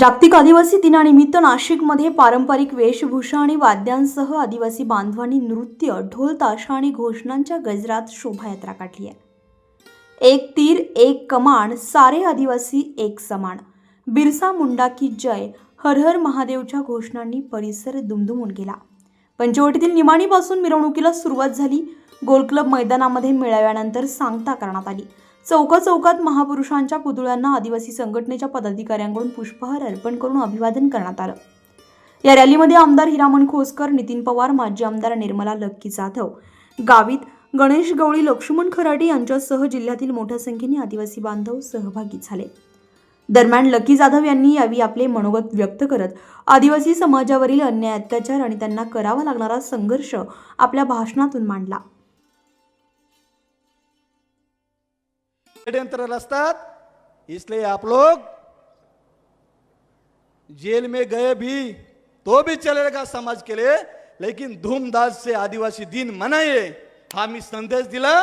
जागतिक आदिवासी दिनानिमित्त नाशिकमध्ये पारंपरिक वेशभूषा आणि वाद्यांसह आदिवासी बांधवांनी नृत्य ढोल ताशा आणि घोषणांच्या गजरात शोभायात्रा काढली आहे. एक तीर एक कमान सारे आदिवासी एक समान. बिरसा मुंडा की जय हर हर महादेवच्या घोषणांनी परिसर दुमदुमून गेला. पंचवटीतील निमाणीपासून मिरवणुकीला सुरुवात झाली. गोल क्लब मैदानामध्ये मेळाव्यानंतर सांगता करण्यात आली. चौका चौकात महापुरुषांच्या पुतळ्यांना आदिवासी संघटनेच्या पदाधिकाऱ्यांकडून पुष्पहार अर्पण करून अभिवादन करण्यात आलं. या रॅलीमध्ये आमदार हिरामण खोसकर नितीन पवार माजी आमदार निर्मला लक्की जाधव गावित गणेश गवळी लक्ष्मण खराटे यांच्यासह जिल्ह्यातील मोठ्या संख्येने आदिवासी बांधव सहभागी झाले. दरम्यान लकी जाधव यांनी यावेळी आपले मनोगत व्यक्त करत आदिवासी समाजावरील अन्याय अत्याचार आणि त्यांना करावा लागणारा संघर्ष आपल्या भाषणातून मांडला. षड्यंत्र रचतात. इसलिए आप लोग जेल में गए भी तो भी चलेगा समाज के लिए लेकिन धूमधाम से आदिवासी दिन मनाइए। हा मी संदेश दिला।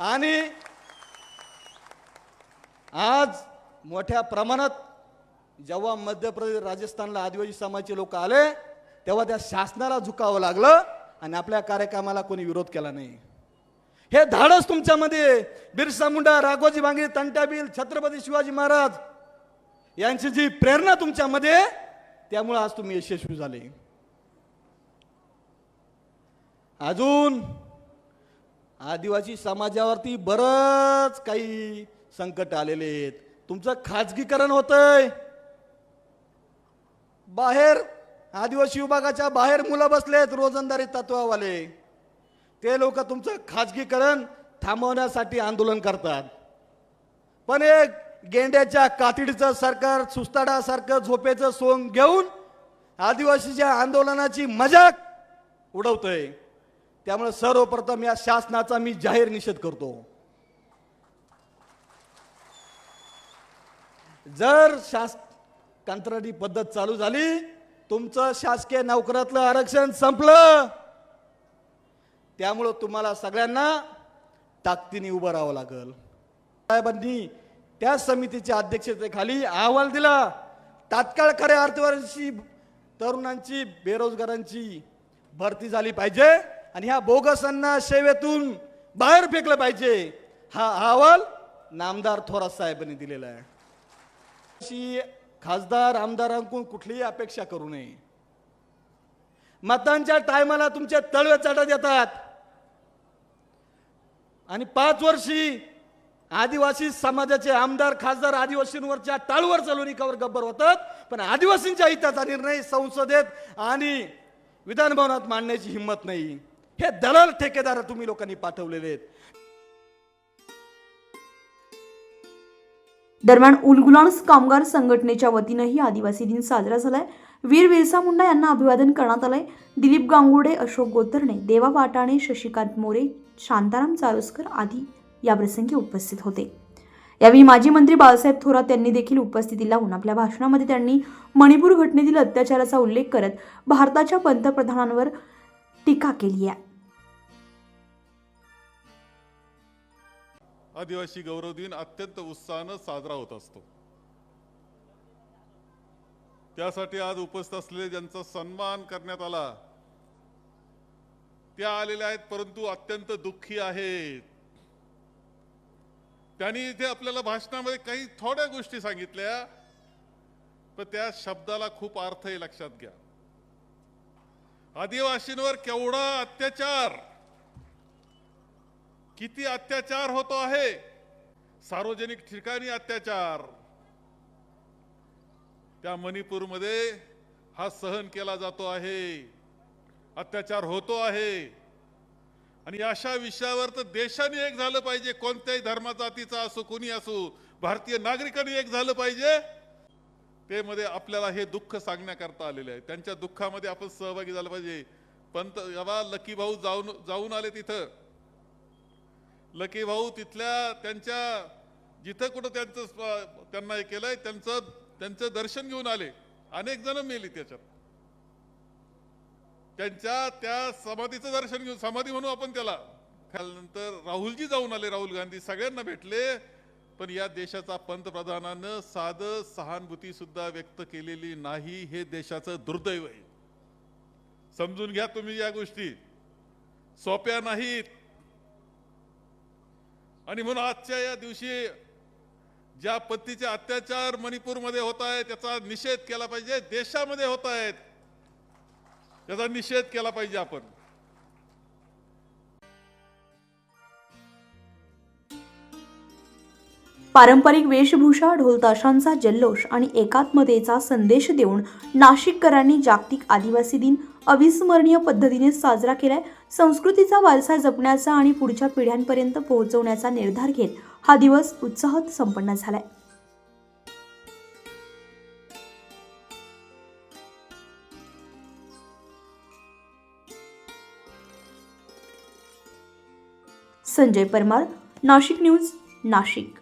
आणि आज मोठ्या प्रमाणात जेव्हा मध्य प्रदेश राजस्थानला आदिवासी समाजाचे लोक आले तेव्हा त्या शासनाला झुकावं लागलं आणि आपल्या कार्यक्रमाला कोणी विरोध केला नाही. हे धाडस तुमच्यामध्ये. बिरसा मुंडा राघोजी भांगे तंटाबील छत्रपती शिवाजी महाराज यांची जी प्रेरणा तुमच्यामध्ये त्यामुळं त्यामुळे आज तुम्ही यशस्वी झाले. अजून आदिवासी समाजावरती बरंच काही संकट आलेले आहेत. तुमचं खाजगीकरण होतंय. बाहेर आदिवासी विभागाच्या बाहेर मुलं बसलेत रोजंदारी तत्वावाले. ते लोक तुमचं खाजगीकरण थांबवण्यासाठी आंदोलन करतात. पण एक गेंड्याच्या कातडीचं सरकार सुस्ताडासारखं झोपेचं सोंग घेऊन आदिवासीच्या आंदोलनाची मजाक उडवतोय. त्यामुळे सर्वप्रथम या शासनाचा मी जाहीर निषेध करतो. जर शास कंत्राटी पद्धत चालू झाली तुमचं शासकीय नोकरातलं आरक्षण संपलं. त्यामुळं तुम्हाला सगळ्यांना ताकदीने उभं राहावं लागल. साहेबांनी त्या समितीच्या अध्यक्षतेखाली अहवाल दिला. तात्काळ खऱ्या अर्थवर्षी तरुणांची बेरोजगारांची भरती झाली पाहिजे आणि ह्या बोगसांना सेवेतून बाहेर फेकलं पाहिजे. हा अहवाल नामदार थोरात साहेबांनी दिलेला आहे. अशी खासदार आमदारांकडून कुठलीही अपेक्षा करू नये. मतांच्या टायमाला तुमच्या तळवे चढत येतात. आणि पाच वर्षी आदिवासी समाजाचे आमदार खासदार आदिवासींवरच्या टाळूवर चालून कवर गब्बर होतात. पण आदिवासींच्या हिताचा निर्णय संसदेत आणि विधानभवनात मांडण्याची हिंमत नाही. हे दलाल ठेकेदार तुम्ही लोकांनी पाठवलेले आहेत. दरम्यान उलगुलान्स कामगार संघटनेच्या वतीनंही आदिवासी दिन साजरा झालाय. वीर बिरसा मुंडा यांना अभिवादन करण्यात आलंय. दिलीप गांगुडे अशोक गोतरणे देवा वाटाणे शशिकांत मोरे शांताराम चारोस्कर आदी याप्रसंगी उपस्थित होते. यावेळी माजी मंत्री बाळासाहेब थोरात यांनी देखील उपस्थिती लावून आपल्या भाषणामध्ये त्यांनी मणिपूर घटनेतील अत्याचाराचा उल्लेख करत भारताच्या पंतप्रधानांवर टीका केली आहे. आदिवासी गौरव दिन अत्यंत उत्साहानं साजरा होत असतो. त्यासाठी आज उपस्थित असलेले ज्यांचा सन्मान करण्यात आला त्या आलेल्या आहेत परंतु अत्यंत दुःखी आहेत. त्यांनी इथे आपल्याला भाषणामध्ये काही थोड्या गोष्टी सांगितल्या पण त्या शब्दाला खूप अर्थ आहे लक्षात घ्या. आदिवासींवर केवढा अत्याचार किती अत्याचार होतो आहे? सार्वजनिक ठिकाणी अत्याचार. त्या मणिपूरमध्ये हा सहन केला जातो आहे. अत्याचार होतो आहे. आणि अशा विषयावर तर देशाने एक झालं पाहिजे. कोणत्याही धर्मा जातीचा असो कोणी असो भारतीय नागरिकांनी एक झालं पाहिजे. ते मध्ये आपल्याला हे दुःख सांगण्याकरता आलेले आहे त्यांच्या दुःखामध्ये आपण सहभागी झालं पाहिजे. पंत यावा लकी भाऊ जाऊन जाऊन आले तिथं. लकी भाऊ तिथल्या त्यांच्या जिथं कुठं त्यांचं त्यांना हे केलंय त्यांचं त्यांचं दर्शन घेऊन आले. अनेक जण मेली त्याच्यात. त्यांच्या त्या समाधीचं दर्शन घेऊन समाधी म्हणू आपण त्याला. त्यानंतर राहुलजी जाऊन आले राहुल गांधी. सगळ्यांना भेटले. पण या देशाचा पंतप्रधानानं साधं सहानुभूती सुद्धा व्यक्त केलेली नाही हे देशाचं दुर्दैव आहे. समजून घ्या तुम्ही या गोष्टी. सोप्या नाहीत. आणि म्हणून आजच्या या दिवशी ज्या पद्धतीचे अत्याचार मणिपूरमध्ये होत आहेत त्याचा निषेध केला पाहिजे देशामध्ये होत आहेत. त्याचा निषेध केला पाहिजे आपण. पारंपरिक वेशभूषा ढोलताशांचा जल्लोष आणि एकात्मतेचा संदेश देऊन नाशिककरांनी जागतिक आदिवासी दिन अविस्मरणीय पद्धतीने साजरा केलाय. संस्कृतीचा वारसा जपण्याचा आणि पुढच्या पिढ्यांपर्यंत पोहोचवण्याचा निर्धार घेत हा दिवस उत्साहात संपन्न झालाय. संजय परमार नाशिक न्यूज नाशिक.